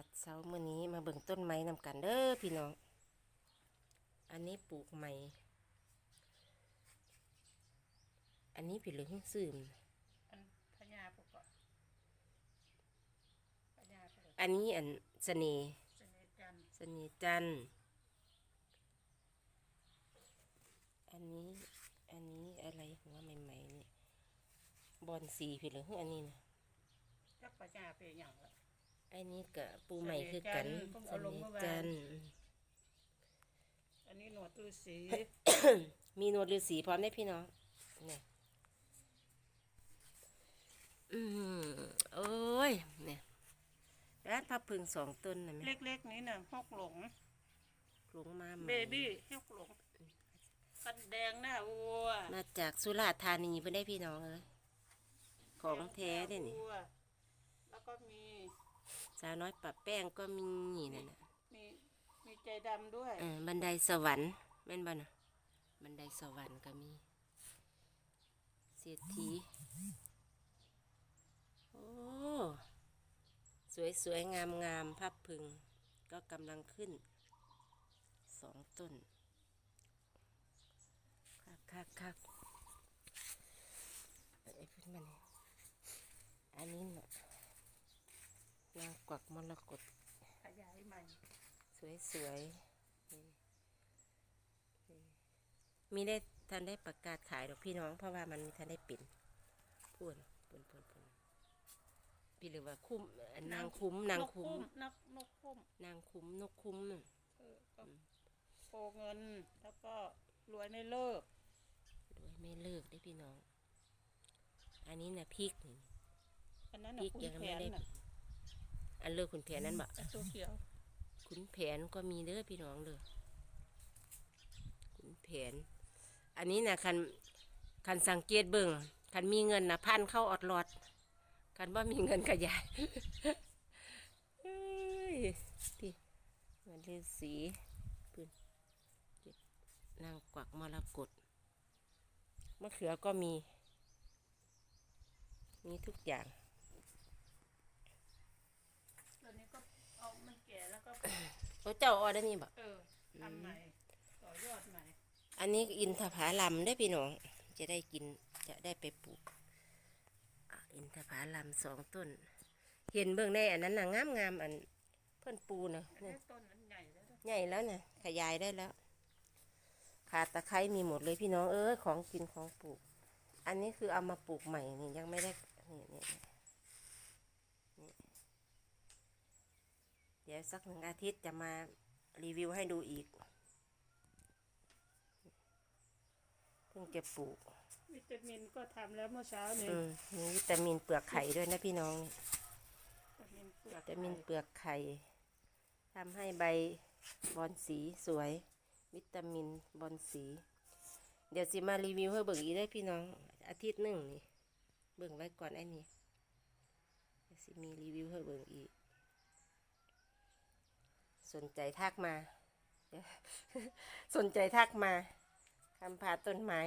าดเสาเมื่อนี้มาเบิ่งต้นไม้นำกันเด้อพี่น้อง อันนี้ปลูกใหม่ อันนี้ผิดหรือหึ่งซึมอันพญาปกก็พญาปกอันนี้อันเสน่ห์เสน่ห์จันทร์เสน่ห์จันทร์อันนี้ อันนี้อะไรหัวใหม่ๆเนี่ยบอนสีผิดหรือหึ่งอันนี้นะ จักพญาเป็นอย่างละ อันนี้กับปูใหม่คือกันเสน่ห์จันทร์เพิ่งเอาลงเมื่อวานจันทร์อันนี้หนวดตูสีมีหนวดฤาษีพร้อมได้พี่น้องเนี่ยอืมโอ้ยเนี่ยร้านพับพึงสองต้นนะแม่เล็กๆนี้น่ะฮอกหลงหลงมาใหม่เบบี้ฮอกหลงกันแดงหน้าวัวมาจากสุราษฎร์ธานีเพื่อนได้พี่น้องเลยของแท้เด้นี่วัวแล้วก็มี สาวน้อยปะแป้งก็มีนั่นน่ะมีมีใจดำด้วย เออบันไดสวรรค์แม่นบ่นะบันไดสวรรค์ก็มีเศรษฐีโอ้สวยสวยงามงามพับพึง ก็กำลังขึ้นสองต้นคักคักคักไอ้เพิ่นมาเนี่ยอันนี้น่ะนาง กวักมรกตขยายใหม่ สวยสวยนี่นี่มีได้ทันได้ประกาศขายดอกพี่น้อง เพราะว่ามันมีทันได้ปิ่นพูนพูนพูนพูนพี่หรือว่าคุ้มเอ่อนางคุ้มนางคุ้มนักนกคุ้มนางคุ้มนกคุ้มน่ะเออก็โกเงินแล้วก็รวยไม่เลิกด้วยไม่เลิกได้พี่น้อง อันนี้นะพริกนี่อันนั้นพริน่ะกคุณยังแผไม่นได้น่ะ อันเลิกขุนแผนนั้นบะอันตัวเขียวขุนแผนก็มีเด้อพี่น้องเลยขุนแผน อันนี้นะคันคันสังเกตเบิ่งคันมีเงินนะพันเข้าออดหลอดคันว่ามีเงินขยายเอ้ยพี่มันฤาษีปืนเก็บนางกวักมรกตมะเขือก็มี มีทุกอย่าง ตอนนี้ก็เอามันแก่แล้วก็ โอ้เจ้าออได้นี่บ่เออทำใหม่ต่อยอดใหม่อันนี้อินทผาลัมได้อพี่น้อง จะได้กินจะได้ไปปลูกอะอินทผาลัมสองต้น เห็นเบื้องในอันนั้นน่ะงามงามๆอันเพิ่นปูนะอันเนี่นี้ยต้นมันใหญ่แล้วนะใหญ่แล้วนะขยายได้แล้วขาตะไคร้มีหมดเลยพี่น้องเอ้ยของกินของปลูก อันนี้คือเอามาปลูกใหม่นี่ยังไม่ได้นี่นี่นี่นี่ ดี๋ยวสักหนึ่งอาทิตย์จะมารีวิวให้ดูอีกเพิ่งจะปลูก วิตามินก็ทำแล้วเมื่อเช้านี้อืมมีวิตามินเปลือกไข่ด้วยนะพี่น้องวิตามินเปลือวิกตามินไข่เปลือกไข่ทำให้ใบบอนสีสวย วิตามินบอนสี เดี๋ยวสิมารีวิวให้เบิ่งอีกได้อพี่น้อง อาทิตย์หนึ่งนี่เบิ่งไว้ก่อนไอ้นี่เดี๋ยวสิมีรีวิวให้เบิ่งอีก สนใจทักมา สนใจทักมาคำพาต้นไม้